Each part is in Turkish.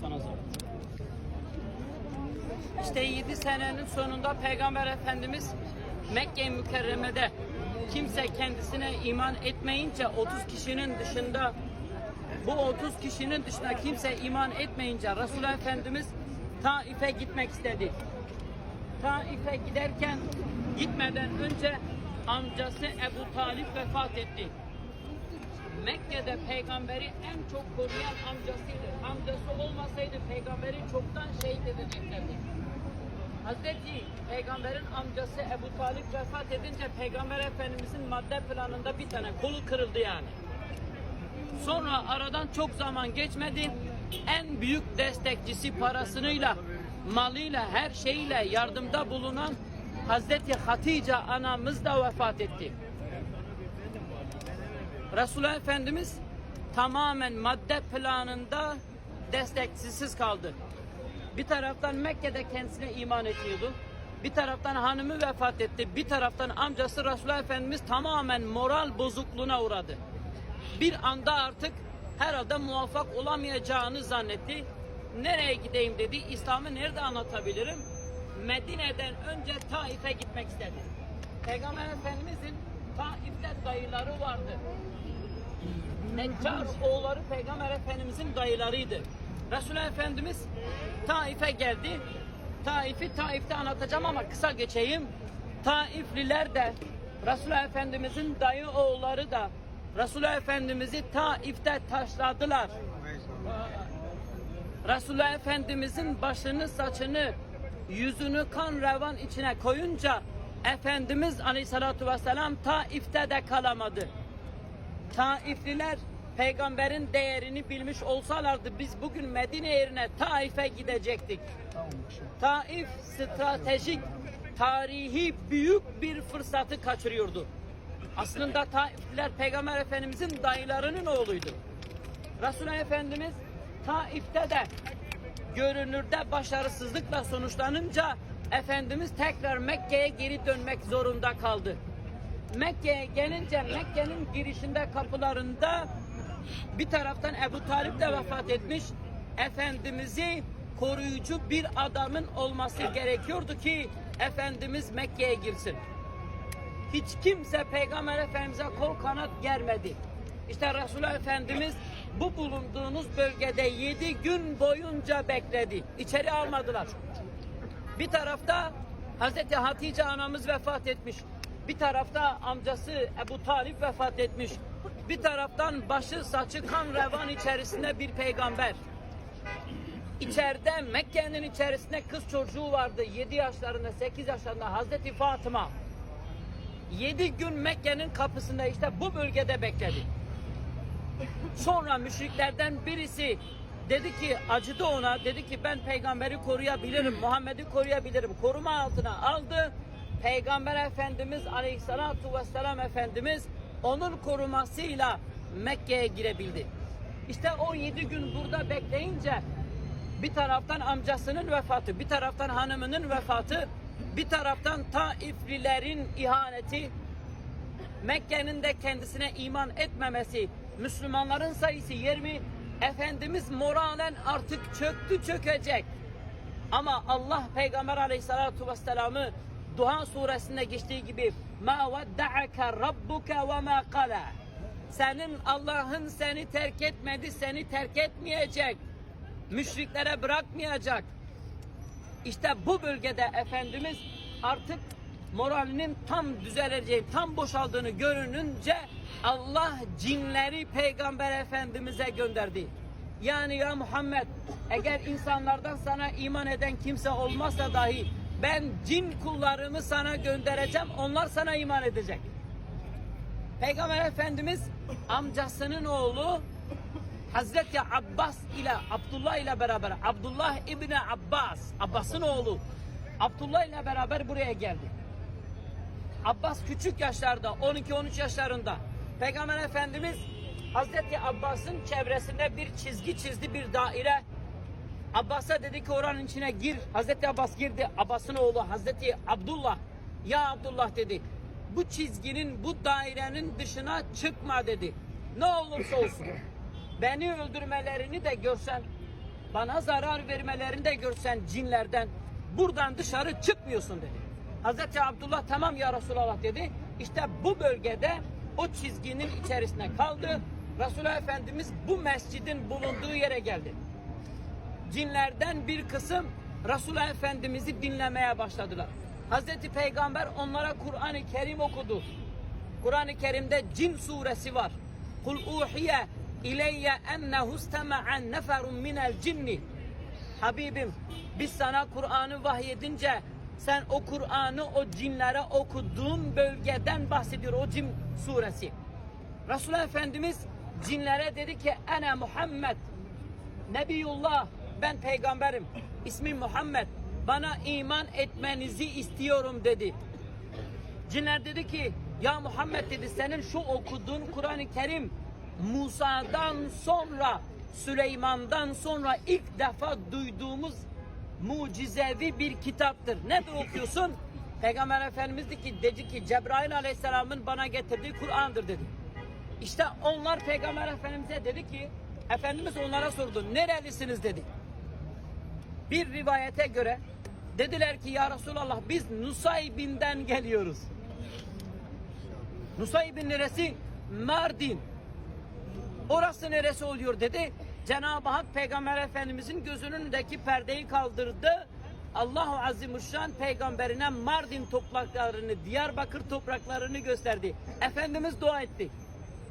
Sana zor. İşte 7 senenin sonunda Peygamber Efendimiz Mekke-i Mükerreme'de kimse kendisine iman etmeyince 30 kişinin dışında bu 30 kişinin dışında kimse iman etmeyince Resulullah Efendimiz Taif'e gitmek istedi. Taif'e giderken gitmeden önce amcası Ebu Talip vefat etti. Mekke'de peygamberi en çok koruyan amcasıydı. Amcası olmasaydı peygamberi çoktan şehit edeceklerdi. Hazreti Peygamber'in amcası Ebu Talip vefat edince Peygamber Efendimizin madde planında bir tane kolu kırıldı yani. Sonra aradan çok zaman geçmedi. En büyük destekçisi parasıyla, malıyla, her şeyiyle yardımda bulunan Hazreti Hatice anamız da vefat etti. Resulullah Efendimiz tamamen madde planında destekçisiz kaldı. Bir taraftan Mekke'de kendisine iman ediyordu. Bir taraftan hanımı vefat etti. Bir taraftan amcası Resulullah Efendimiz tamamen moral bozukluğuna uğradı. Bir anda artık herhalde muvaffak olamayacağını zannetti. Nereye gideyim dedi. İslam'ı nerede anlatabilirim? Medine'den önce Taif'e gitmek istedi. Peygamber Efendimizin Taif'te dayıları vardı. Neccar oğulları Peygamber Efendimizin dayılarıydı. Resulullah Efendimiz Taif'e geldi. Taif'i Taif'te anlatacağım ama kısa geçeyim. Taifliler de Resulullah Efendimizin dayı oğulları da Resulullah Efendimiz'i Taif'te taşladılar. Resulullah Efendimizin başını, saçını, yüzünü kan revan içine koyunca Efendimiz Aleyhisselatü Vesselam Taif'te de kalamadı. Taifliler peygamberin değerini bilmiş olsalardı biz bugün Medine yerine Taif'e gidecektik. Taif stratejik, tarihi büyük bir fırsatı kaçırıyordu. Aslında Taifliler Peygamber Efendimizin dayılarının oğluydu. Resulullah Efendimiz Taif'te de görünürde başarısızlıkla sonuçlanınca Efendimiz tekrar Mekke'ye geri dönmek zorunda kaldı. Mekke'ye gelince Mekke'nin girişinde kapılarında bir taraftan Ebu Talip de vefat etmiş. Efendimiz'i koruyucu bir adamın olması gerekiyordu ki Efendimiz Mekke'ye girsin. Hiç kimse Peygamber Efendimiz'e kol kanat germedi. İşte Resulullah Efendimiz bu bulunduğunuz bölgede yedi gün boyunca bekledi. İçeri almadılar. Bir tarafta Hazreti Hatice anamız vefat etmiş. Bir tarafta amcası Ebu Talip vefat etmiş. Bir taraftan başı saçı kan revan içerisinde bir peygamber. İçeride Mekke'nin içerisinde kız çocuğu vardı. 7 yaşlarında 8 yaşlarında Hazreti Fatıma. 7 gün Mekke'nin kapısında işte bu bölgede bekledi. Sonra müşriklerden birisi dedi ki acıdı ona. Dedi ki ben peygamberi koruyabilirim Muhammed'i koruyabilirim. Koruma altına aldı. Peygamber efendimiz aleyhissalatu vesselam efendimiz onun korumasıyla Mekke'ye girebildi. İşte o yedi gün burada bekleyince bir taraftan amcasının vefatı bir taraftan hanımının vefatı bir taraftan Taiflilerin ihaneti Mekke'nin de kendisine iman etmemesi, Müslümanların sayısı 20, Efendimiz moralen artık çöktü çökecek. Ama Allah Peygamber Aleyhissalatu vesselam'ı Duhan suresinde geçtiği gibi ma vedda'aka rabbuka ve ma qala. Senin Allah'ın seni terk etmedi, seni terk etmeyecek. Müşriklere bırakmayacak. İşte bu bölgede Efendimiz artık moralinin tam düzeleceği, tam boşaldığını görününce Allah cinleri Peygamber Efendimiz'e gönderdi. Yani ya Muhammed eğer insanlardan sana iman eden kimse olmazsa dahi ben cin kullarımı sana göndereceğim onlar sana iman edecek. Peygamber Efendimiz amcasının oğlu Hazreti Abbas ile Abdullah ile beraber Abdullah İbni Abbas Abbas'ın oğlu Abdullah ile beraber buraya geldi. Abbas küçük yaşlarda 12-13 yaşlarında Peygamber Efendimiz Hazreti Abbas'ın çevresinde bir çizgi çizdi bir daire. Abbas'a dedi ki oranın içine gir. Hazreti Abbas girdi. Abbas'ın oğlu Hazreti Abdullah. Ya Abdullah dedi. Bu çizginin bu dairenin dışına çıkma dedi. Ne olursa olsun. Beni öldürmelerini de görsen bana zarar vermelerini de görsen cinlerden buradan dışarı çıkmıyorsun dedi. Hazreti Abdullah tamam ya Resulallah dedi. İşte bu bölgede o çizginin içerisine kaldı. Resulullah Efendimiz bu mescidin bulunduğu yere geldi. Cinlerden bir kısım Resulullah Efendimiz'i dinlemeye başladılar. Hazreti Peygamber onlara Kur'an-ı Kerim okudu. Kur'an-ı Kerim'de cin suresi var. Kul uhiye ileyye ennehu istema'en neferun minel cinni. Habibim biz sana Kur'an'ı vahyedince sen o Kur'an'ı o cinlere okuduğun bölgeden bahsediyor o cin suresi. Resulullah Efendimiz cinlere dedi ki ene Muhammed Nebiyullah ben peygamberim. İsmim Muhammed. Bana iman etmenizi istiyorum dedi. Cinler dedi ki ya Muhammed dedi senin şu okuduğun Kur'an-ı Kerim Musa'dan sonra Süleyman'dan sonra ilk defa duyduğumuz mucizevi bir kitaptır. Nedir okuyorsun? Peygamber Efendimiz dedi ki, dedi ki Cebrail Aleyhisselam'ın bana getirdiği Kur'an'dır dedi. İşte onlar Peygamber Efendimiz'e dedi ki Efendimiz onlara sordu nerelisiniz dedi. Bir rivayete göre dediler ki ya Resulallah biz Nusaybin'den geliyoruz. Nusaybin neresi? Mardin. Orası neresi oluyor dedi. Cenab-ı Hak Peygamber Efendimizin gözünün önündeki perdeyi kaldırdı. Allahu Azimuşşan peygamberine Mardin topraklarını, Diyarbakır topraklarını gösterdi. Efendimiz dua etti.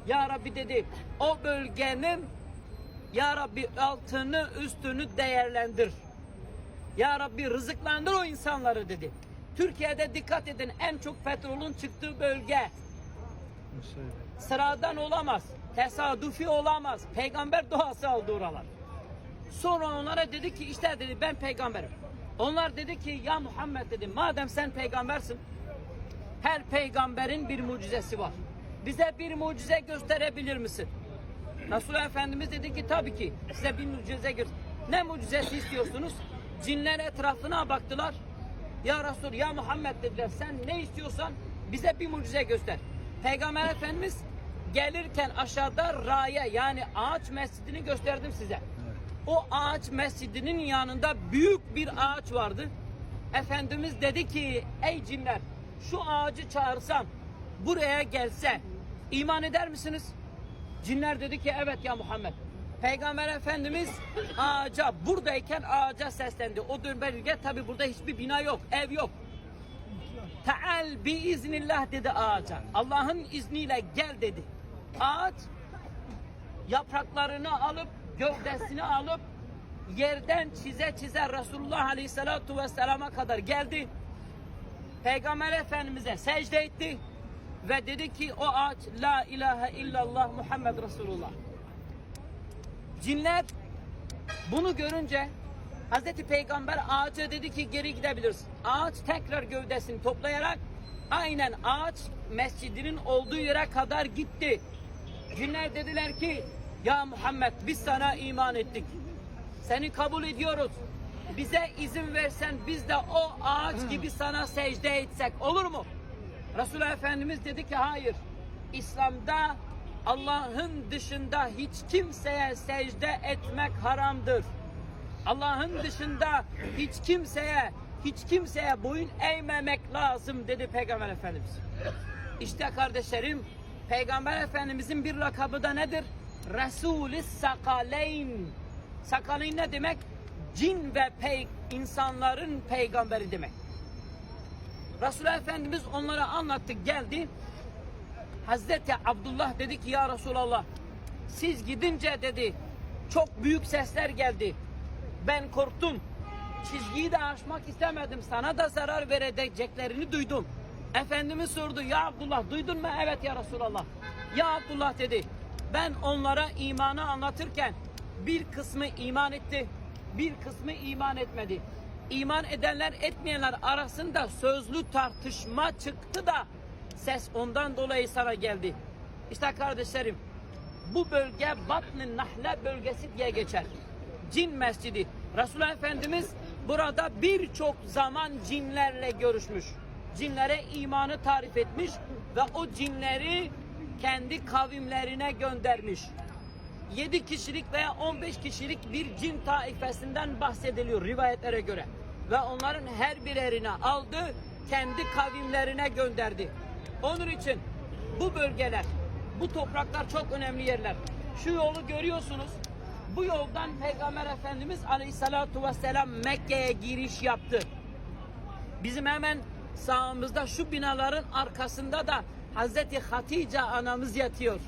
Ya Rabbi dedi o bölgenin Ya Rabbi altını üstünü değerlendir. Ya Rabbi rızıklandır o insanları dedi. Türkiye'de dikkat edin en çok petrolün çıktığı bölge sıradan olamaz. Tesadüfi olamaz. Peygamber duası aldı oralar. Sonra onlara dedi ki işte dedi ben peygamberim. Onlar dedi ki ya Muhammed dedi madem sen peygambersin her peygamberin bir mucizesi var. Bize bir mucize gösterebilir misin? Resulullah Efendimiz dedi ki tabii ki size bir mucize gör. Ne mucizesi istiyorsunuz? Cinler etrafına baktılar. Ya Resul ya Muhammed dediler sen ne istiyorsan bize bir mucize göster. Peygamber Efendimiz gelirken aşağıda raya yani ağaç mescidini gösterdim size. O ağaç mescidinin yanında büyük bir ağaç vardı. Efendimiz dedi ki ey cinler şu ağacı çağırsam buraya gelse iman eder misiniz? Cinler dedi ki evet ya Muhammed. Peygamber Efendimiz ağaca buradayken ağaca seslendi. O bölge tabi burada hiçbir bina yok, ev yok. Teal bi iznillah dedi ağaca. Allah'ın izniyle gel dedi. Ağaç yapraklarını alıp gövdesini alıp yerden çize çize Resulullah Aleyhisselatü Vesselam'a kadar geldi. Peygamber Efendimiz'e secde etti ve dedi ki o ağaç la ilahe illallah Muhammed Resulullah. Cinler bunu görünce Hazreti Peygamber ağaca dedi ki geri gidebilirsin. Ağaç tekrar gövdesini toplayarak aynen ağaç mescidinin olduğu yere kadar gitti. Cinler dediler ki ya Muhammed biz sana iman ettik. Seni kabul ediyoruz. Bize izin versen biz de o ağaç gibi sana secde etsek olur mu? Resulullah Efendimiz dedi ki hayır. İslam'da Allah'ın dışında hiç kimseye secde etmek haramdır. Allah'ın dışında hiç kimseye hiç kimseye boyun eğmemek lazım dedi Peygamber Efendimiz. İşte kardeşlerim Peygamber Efendimizin bir lakabı da nedir? Resulü Sakaleyn. Sakaleyn ne demek? Cin ve pey insanların peygamberi demek. Resulullah Efendimiz onlara anlattı geldi. Hazreti Abdullah dedi ki ya Resulallah siz gidince dedi çok büyük sesler geldi. Ben korktum. Çizgiyi de aşmak istemedim. Sana da zarar vereceklerini duydum. Efendimiz sordu ya Abdullah duydun mu? Evet ya Resulallah. Ya Abdullah dedi. Ben onlara imanı anlatırken bir kısmı iman etti. Bir kısmı iman etmedi. İman edenler etmeyenler arasında sözlü tartışma çıktı da ses ondan dolayı sana geldi. İşte kardeşlerim bu bölge Batn-ı Nahle bölgesi diye geçer. Cin mescidi. Resulullah Efendimiz burada birçok zaman cinlerle görüşmüş. Cinlere imanı tarif etmiş ve o cinleri kendi kavimlerine göndermiş. 7 kişilik veya 15 kişilik bir cin taifesinden bahsediliyor rivayetlere göre. Ve onların her birerine aldı, kendi kavimlerine gönderdi. Onun için bu bölgeler, bu topraklar çok önemli yerler. Şu yolu görüyorsunuz. Bu yoldan Peygamber Efendimiz Aleyhissalatu vesselam Mekke'ye giriş yaptı. Bizim hemen sağımızda şu binaların arkasında da Hazreti Hatice anamız yatıyor.